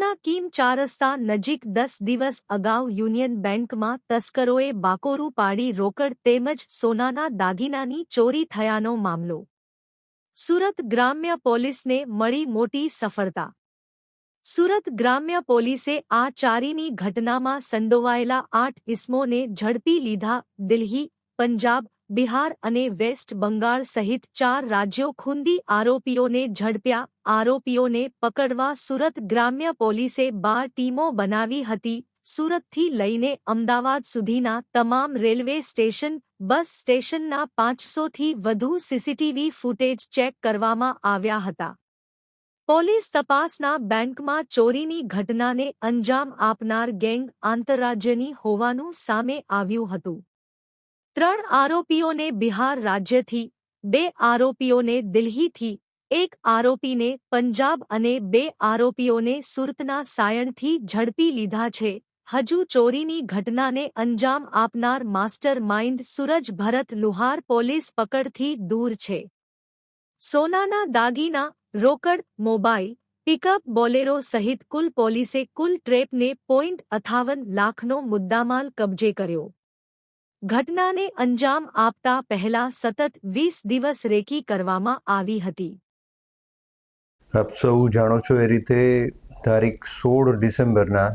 સુરતના કીમ ચાર રસ્તા નજીક દસ દિવસ અગાઉ યુનિયન બેંકમાં તસ્કરોએ બાકોરું પાડી રોકડ તેમજ સોનાના દાગીનાની ચોરી થયાનો મામલો. સુરત ગ્રામ્ય પોલીસને મળી મોટી સફળતા. સુરત ગ્રામ્ય પોલીસે આ ચારીની ઘટનામાં સંડોવાયેલા આઠ ઇસમોને ઝડપી લીધા, દિલ્હી, પંજાબ બિહાર અને વેસ્ટ બંગાળ સહિત ચાર રાજ્યો ખૂંદી આરોપીઓને ઝડપ્યા, આરોપીઓને પકડવા સુરત ગ્રામ્ય પોલીસે બાર ટીમો બનાવી હતી. સુરતથી લઈને અમદાવાદ સુધીના તમામ રેલવે સ્ટેશન, બસ સ્ટેશનના પાંચસોથી વધુ સીસીટીવી ફૂટેજ ચેક કરવામાં આવ્યા હતા. પોલીસ તપાસના બેંકમાં ચોરીની ઘટનાને અંજામ આપનાર ગેંગ આંતરરાજ્યની હોવાનું સામે આવ્યું હતું. ત્રણ આરોપીઓને બિહાર રાજ્યથી, બે આરોપીઓને દિલ્હીથી, એક આરોપીને પંજાબ અને બે આરોપીઓને સુરતના સાયણથી ઝડપી લીધા છે. હજુ ચોરીની ઘટનાને અંજામ આપનાર master mind Suraj Bharat Luhar police પકડથી દૂર છે. સોનાના દાગીના, રોકડ મોબાઈલ પિકઅપ બોલેરો સહિત કુલ પોલીસે કુલ ટ્રેપને પોઈન્ટ અથાવન લાખનો મુદ્દામાલ કબજે કર્યો. ઘટનાને અંજામ આપતા પહેલા સતત વીસ દિવસ રેકી કરવામાં આવી હતી. આપ સૌ જાણો છો એ રીતે તારીખ સોળ ડિસેમ્બરના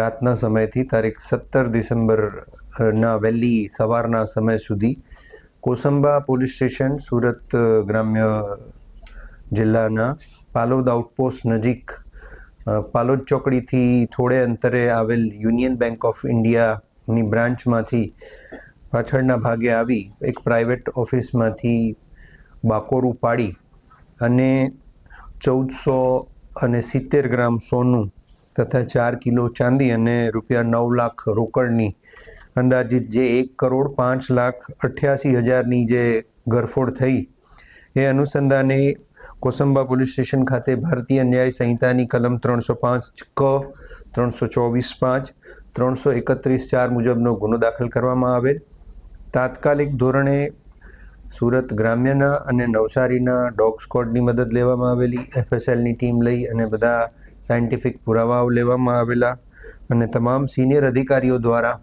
રાતના સમયથી તારીખ સત્તર ડિસેમ્બરના વહેલી સવારના સમય સુધી કોસંબા પોલીસ સ્ટેશન, સુરત ગ્રામ્ય જિલ્લાના પાલોદ આઉટપોસ્ટ નજીક પાલોદ ચોકડીથી થોડે અંતરે આવેલ યુનિયન બેંક ઓફ ઇન્ડિયાની બ્રાન્ચમાંથી પાછળના ભાગે આવી એક પ્રાઇવેટ ઓફિસમાંથી બાકોરું પાડી અને ચૌદસો અને સિત્તેર ગ્રામ સોનું તથા ચાર કિલો ચાંદી અને રૂપિયા નવ લાખ રોકડની અંદાજિત જે એક કરોડ પાંચ લાખ અઠ્યાસી હજારની જે ગરફોડ થઈ, એ અનુસંધાને કોસંબા પોલીસ સ્ટેશન ખાતે ભારતીય ન્યાય સંહિતાની કલમ ત્રણસો પાંચ ક ત્રણસો ચોવીસ પાંચ ત્રણસો એકત્રીસ ચાર મુજબનો ગુનો દાખલ કરવામાં આવેલ. તાત્કાલિક ધોરણે સુરત ગ્રામ્યના અને નવસારીના ડોગ સ્કોડની મદદ લેવામાં આવેલી. એફએસએલની ટીમ લઈ અને બધા સાયન્ટિફિક પુરાવાઓ લેવામાં આવેલા અને તમામ સિનિયર અધિકારીઓ દ્વારા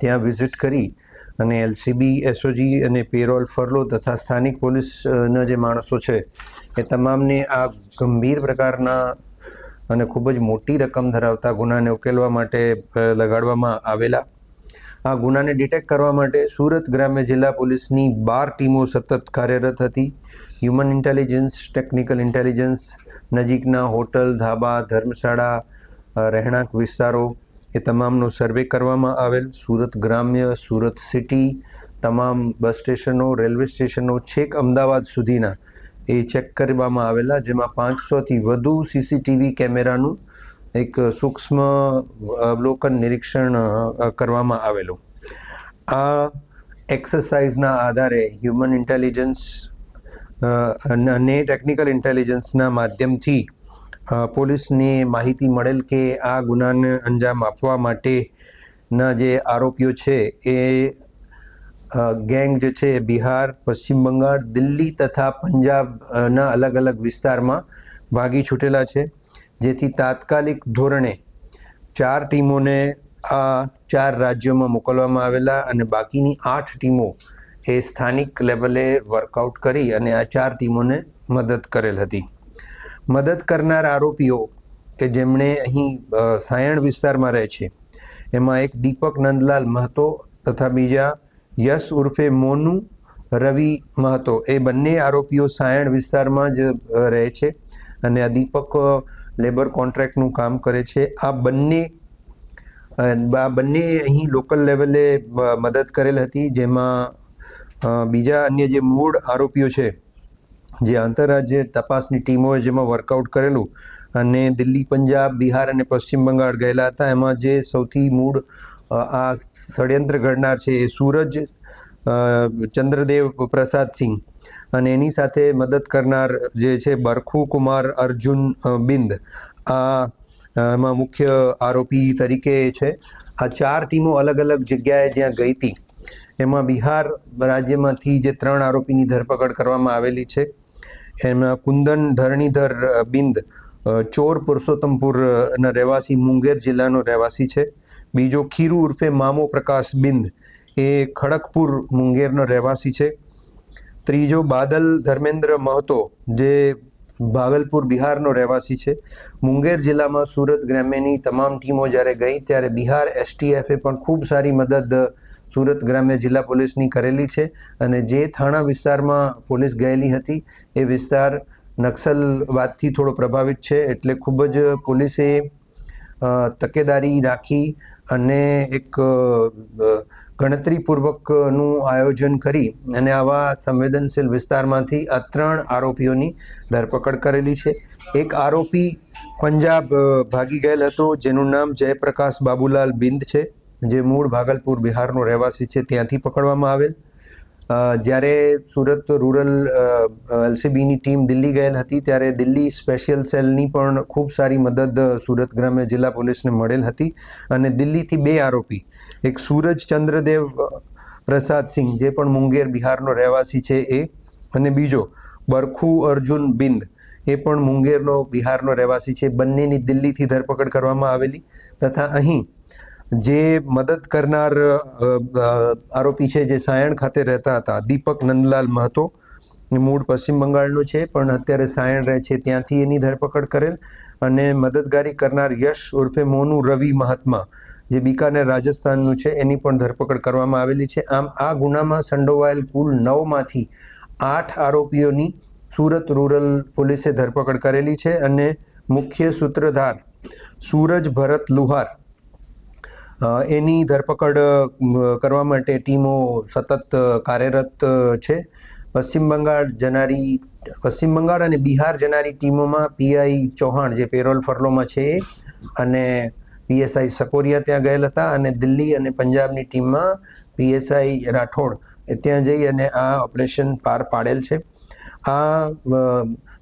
ત્યાં વિઝિટ કરી અને એલસીબી, એસઓજી અને પેરોલ ફરલો તથા સ્થાનિક પોલીસના જે માણસો છે એ તમામને આ ગંભીર પ્રકારના અને ખૂબ જ મોટી રકમ ધરાવતા ગુનાને ઉકેલવા માટે લગાડવામાં આવેલા. આ ગુનાને ડિટેક્ટ કરવા માટે સુરત ગ્રામ્ય જિલ્લા પોલીસની બાર ટીમો સતત કાર્યરત હતી. હ્યુમન ઇન્ટેલિજન્સ, ટેકનિકલ ઇન્ટેલિજન્સ, નજીકના હોટલ, ધાબા, ધર્મશાળા રહેણાંક વિસ્તારો એ તમામનો સર્વે કરવામાં આવેલ. સુરત ગ્રામ્ય, સુરત સિટી, તમામ બસ સ્ટેશનો, રેલવે સ્ટેશનો છેક અમદાવાદ સુધીના એ ચેક કરવામાં આવેલા, જેમાં પાંચસોથી વધુ સીસીટીવી કેમેરાનું એક સૂક્ષ્મ અવલોકન નિરીક્ષણ કરવામાં આવેલું. આ એક્સરસાઇઝના આધારે હ્યુમન ઇન્ટેલિજન્સ અને ટેકનિકલ ઇન્ટેલિજન્સના માધ્યમથી પોલીસને માહિતી મળેલ કે આ ગુનાને અંજામ આપવા માટેના જે આરોપીઓ છે, એ ગેંગ જે છે એ બિહાર, પશ્ચિમ બંગાળ, દિલ્હી તથા પંજાબના અલગ અલગ વિસ્તારમાં ભાગી છૂટેલા છે. જેથી તાત્કાલિક ધોરણે ચાર ટીમોને આ ચાર રાજ્યોમાં મોકલવામાં આવેલા અને બાકીની આઠ ટીમો એ સ્થાનિક લેવલે વર્કઆઉટ કરી અને આ ચાર ટીમોને મદદ કરેલ હતી. મદદ કરનાર આરોપીઓ કે જેમણે અહીં સાયણ વિસ્તારમાં રહે છે, એમાં એક દીપક નંદલાલ મહતો તથા બીજા યશ ઉર્ફે મોનુ રવિ મહતો. એ બંને આરોપીઓ સાયણ વિસ્તારમાં જ રહે છે અને આ દીપક લેબર કોન્ટ્રાક્ટનું કામ કરે છે. આ બંને આ બંને અહીં લોકલ લેવલે મદદ કરેલ હતી. જેમાં બીજા અન્ય જે મૂળ આરોપીઓ છે, જે આંતરરાજ્ય તપાસની ટીમોએ જેમાં વર્કઆઉટ કરેલું અને દિલ્હી, પંજાબ, બિહાર અને પશ્ચિમ બંગાળ ગયેલા હતા. એમાં જે સૌથી મૂળ આ ષડયંત્ર ઘડનાર છે એ સૂરજ ચંદ્રદેવ પ્રસાદ સિંહ. અને એની સાથે મદદ કરનાર જે છે બરખુ કુમાર અર્જુન બિંદ. આ એમાં મુખ્ય આરોપી તરીકે છે. આ ચાર ટીમો અલગ અલગ જગ્યાએ જ્યાં ગઈ હતી એમાં બિહાર રાજ્યમાંથી જે ત્રણ આરોપીની ધરપકડ કરવામાં આવેલી છે. એમાં કુંદન, ધરણીધર બિંદ ચોર પુરુષોત્તમપુરના રહેવાસી, મુંગેર જિલ્લાનો રહેવાસી છે. બીજો ખીરુ ઉર્ફે મામો પ્રકાશ બિંદ એ ખડગપુર મુંગેરનો રહેવાસી છે. ત્રીજો બાદલ ધર્મેન્દ્ર મહતો જે ભાગલપુર બિહારનો રહેવાસી છે. મુંગેર જિલ્લામાં સુરત ગ્રામ્યની તમામ ટીમો જ્યારે ગઈ ત્યારે બિહાર એસટીએફે પણ ખૂબ સારી મદદ સુરત ગ્રામ્ય જિલ્લા પોલીસની કરેલી છે અને જે થાણા વિસ્તારમાં પોલીસ ગયેલી હતી એ વિસ્તાર નક્સલવાદથી થોડો પ્રભાવિત છે એટલે ખૂબ જ પોલીસે તકેદારી રાખી અને એક ગણતરીપૂર્વકનું આયોજન કરી અને આવા સંવેદનશીલ વિસ્તારમાંથી આ ત્રણ આરોપીઓની ધરપકડ કરેલી છે. એક આરોપી પંજાબ ભાગી ગયેલ હતો, જેનું નામ જયપ્રકાશ બાબુલાલ બિંદ છે, જે મૂળ ભાગલપુર બિહારનો રહેવાસી છે, ત્યાંથી પકડવામાં આવેલ. જ્યારે સુરત રૂરલ એલસીબીની ટીમ દિલ્હી ગયેલ હતી, ત્યારે દિલ્હી સ્પેશિયલ સેલની પણ ખૂબ સારી મદદ સુરત ગ્રામ્ય જિલ્લા પોલીસને મળેલ હતી અને દિલ્હીથી બે આરોપી, એક સૂરજ ચંદ્રદેવ પ્રસાદ સિંહ, જે પણ મુંગેર બિહારનો રહેવાસી છે એ, અને બીજો બરખુ અર્જુન બિંદ, એ પણ મુંગેરનો બિહારનો રહેવાસી છે. બંનેની દિલ્હીથી ધરપકડ કરવામાં આવેલી તથા અહીં જે મદદ કરનાર આરોપી છે જે સાયણ ખાતે રહેતા હતા, દીપક નંદલાલ મહતો મૂળ પશ્ચિમ બંગાળનો છે, પણ અત્યારે સાયણ રહે છે, ત્યાંથી એની ધરપકડ કરેલ અને મદદગારી કરનાર યશ ઉર્ફે મોનુ રવિ મહાત્મા, જે બિકાનેર રાજસ્થાનનું છે, એની પણ ધરપકડ કરવામાં આવેલી છે. આમ, આ ગુનામાં સંડોવાયેલ કુલ નવમાંથી આઠ આરોપીઓની સુરત રૂરલ પોલીસે ધરપકડ કરેલી છે અને મુખ્ય સૂત્રધાર સૂરજ ભરત લુહાર એની ધરપકડ કરવા માટે ટીમો સતત કાર્યરત છે. પશ્ચિમ બંગાળ જનારી, પશ્ચિમ બંગાળ અને બિહાર જનારી ટીમોમાં પીઆઈ ચૌહાણ, જે પેરોલ ફરલોમાં છે, અને પીએસઆઈ સકોરિયા ત્યાં ગયેલ હતા અને દિલ્હી અને પંજાબની ટીમમાં પીએસઆઈ રાઠોડ એ ત્યાં જઈ અને આ ઓપરેશન પાર પાડેલ છે. આ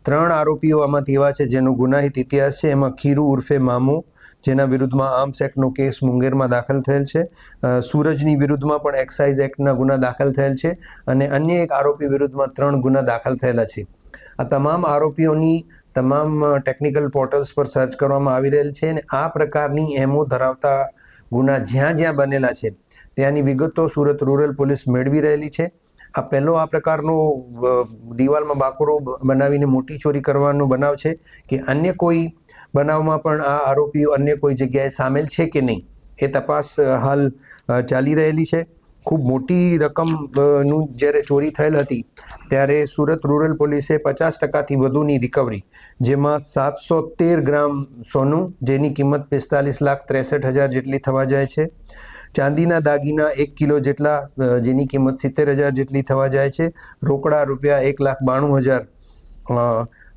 ત્રણ આરોપીઓ આમાંથી એવા છે જેનો ગુનાહિત ઇતિહાસ છે. એમાં ખીરુ ઉર્ફે મામુ જેના વિરુદ્ધમાં આર્મ્સ એક્ટનો કેસ મુંગેરમાં દાખલ થયેલ છે. સૂરજની વિરુદ્ધમાં પણ એક્સાઇઝ એક્ટના ગુના દાખલ થયેલ છે અને અન્ય એક આરોપી વિરુદ્ધમાં ત્રણ ગુના દાખલ થયેલા છે. આ તમામ આરોપીઓની તમામ ટેકનિકલ પોર્ટલ્સ પર સર્ચ કરવામાં આવી રહેલ છે અને આ પ્રકારની એમઓ ધરાવતા ગુના જ્યાં જ્યાં બનેલા છે, ત્યાંની વિગતો સુરત રૂરલ પોલીસ મેળવી રહેલી છે. આ પહેલો આ પ્રકારનો દિવાલમાં બાકોરો બનાવીને મોટી ચોરી કરવાનો બનાવ છે કે અન્ય કોઈ બનાવમાં પણ આ આરોપીઓ અન્ય કોઈ જગ્યાએ સામેલ છે કે નહીં એ તપાસ હાલ ચાલી રહેલી છે. ખૂબ મોટી રકમનું જ્યારે ચોરી થયેલ હતી ત્યારે સુરત રૂરલ પોલીસે પચાસ ટકાથી વધુની રિકવરી જેમાં સાતસો તેર ગ્રામ સોનું, જેની કિંમત પિસ્તાલીસ લાખ ત્રેસઠ હજાર જેટલી થવા જાય છે. ચાંદીના દાગીના એક કિલો જેટલા જેની કિંમત સિત્તેર હજાર જેટલી થવા જાય છે. રોકડા રૂપિયા એક લાખ બાણું હજાર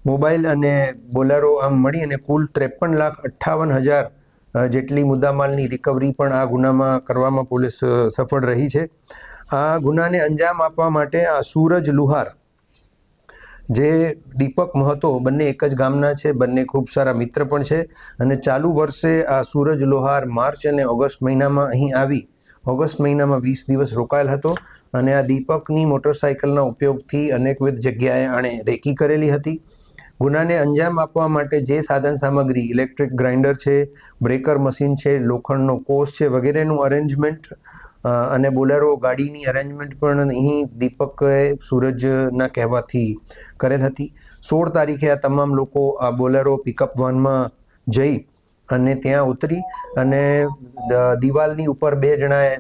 મોબાઈલ અને બોલરો આમ મળી અને કુલ ત્રેપન લાખ અઠ્ઠાવન હજાર જેટલી મુદ્દામાલની રિકવરી પણ આ ગુનામાં કરવામાં પોલીસ સફળ રહી છે. આ ગુનાને અંજામ આપવા માટે આ સૂરજ લુહાર, જે દીપક મહતો બંને એક જ ગામના છે, બંને ખૂબ સારા મિત્ર પણ છે અને ચાલુ વર્ષે આ સૂરજ લોહાર માર્ચ અને ઓગસ્ટ મહિનામાં અહીં આવી. ઓગસ્ટ મહિનામાં વીસ દિવસ રોકાયેલ હતો અને આ દીપકની મોટરસાયકલના ઉપયોગથી અનેકવિધ જગ્યાએ આણે રેકી કરેલી હતી. ગુનાને અંજામ આપવા માટે જે સાધન સામગ્રી, ઇલેક્ટ્રિક ગ્રાઇન્ડર છે, બ્રેકર મશીન છે, લોખંડનો કોષ છે વગેરેનું અરેન્જમેન્ટ અને બોલેરો ગાડીની અરેન્જમેન્ટ પણ અહીં દીપકે સૂરજના કહેવાથી કરેલ હતી. સોળ તારીખે આ તમામ લોકો આ બોલેરો પિકઅપ વાનમાં જઈ અને ત્યાં ઉતરી અને દિવાલની ઉપર બે જણાએ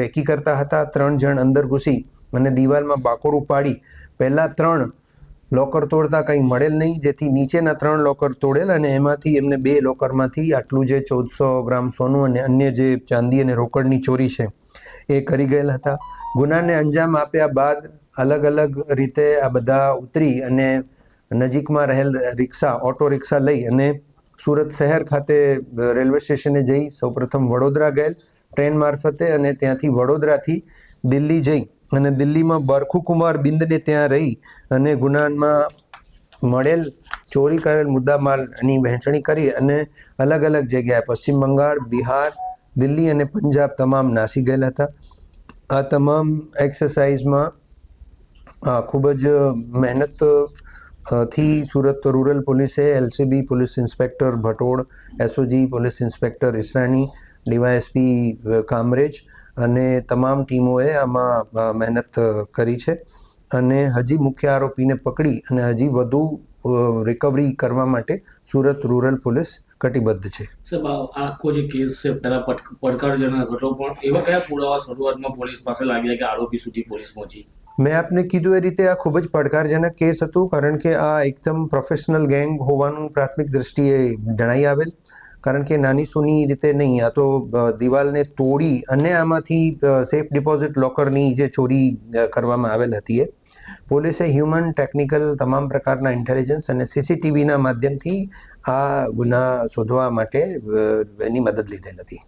રેકી કરતા હતા. ત્રણ જણ અંદર ઘૂસી અને દિવાલમાં બાકોરું પાડી. પહેલાં ત્રણ લોકર તોડતા કંઈ મળેલ નહીં. જેથી નીચેના ત્રણ લોકર તોડેલ અને એમાંથી એમને બે લોકરમાંથી આટલું જે ચૌદસો ગ્રામ સોનું અને અન્ય જે ચાંદી અને રોકડની ચોરી છે એ કરી ગયેલ હતા. ગુનાને અંજામ આપ્યા બાદ અલગ અલગ રીતે આ બધા ઉતરી અને નજીકમાં રહેલ રિક્ષા, ઓટો રિક્ષા લઈ અને સુરત શહેર ખાતે રેલવે સ્ટેશને જઈ સૌપ્રથમ વડોદરા ગયેલ. ટ્રેન મારફતે અને ત્યાંથી વડોદરાથી દિલ્હી જઈ અને દિલ્હીમાં બરખુ કુમાર બિંદને ત્યાં રહી અને ગુનામાં મળેલ, ચોરી કરેલ મુદ્દામાલની વહેંચણી કરી અને અલગ અલગ જગ્યાએ પશ્ચિમ બંગાળ, બિહાર, દિલ્હી અને પંજાબ તમામ નાસી ગયેલા હતા. આ તમામ એક્સરસાઇઝમાં ખૂબ જ મહેનતથી સુરત રૂરલ પોલીસે, LCB police inspector Bhatol, SOG police inspector Israni, DYSP Kamrej અને તમામ ટીમોએ આમાં મહેનત કરી છે. અને હજી મુખ્ય આરોપીને પકડી અને હજી વધુ રિકવરી કરવા માટે સુરત રૂરલ પોલીસ કટિબદ્ધ છે. સાહેબ આખો જે કેસ છે પહેલા પડકારજનક હતો પણ એવા કયા પુરાવા શરૂઆતમાં પોલીસ પાસે લાગ્યા કે આરોપી સુધી પોલીસ પહોંચી? મેં આપને કીધું એ રીતે આ ખૂબ જ પડકારજનક કેસ હતું કારણ કે આ એકદમ પ્રોફેશનલ ગેંગ હોવાનું પ્રાથમિક દ્રષ્ટિએ જણાઈ આવેલ. કારણ કે નાની સૂની રીતે નહીં, આ તો દિવાલને તોડી અને આમાંથી સેફ ડિપોઝિટ લોકરની જે ચોરી કરવામાં આવેલ હતી એ. પોલીસે હ્યુમન ટેકનિકલ તમામ પ્રકારના ઇન્ટેલિજન્સ અને સીસીટીવીના માધ્યમથી આ ગુના શોધવા માટે એની મદદ લીધેલ હતી.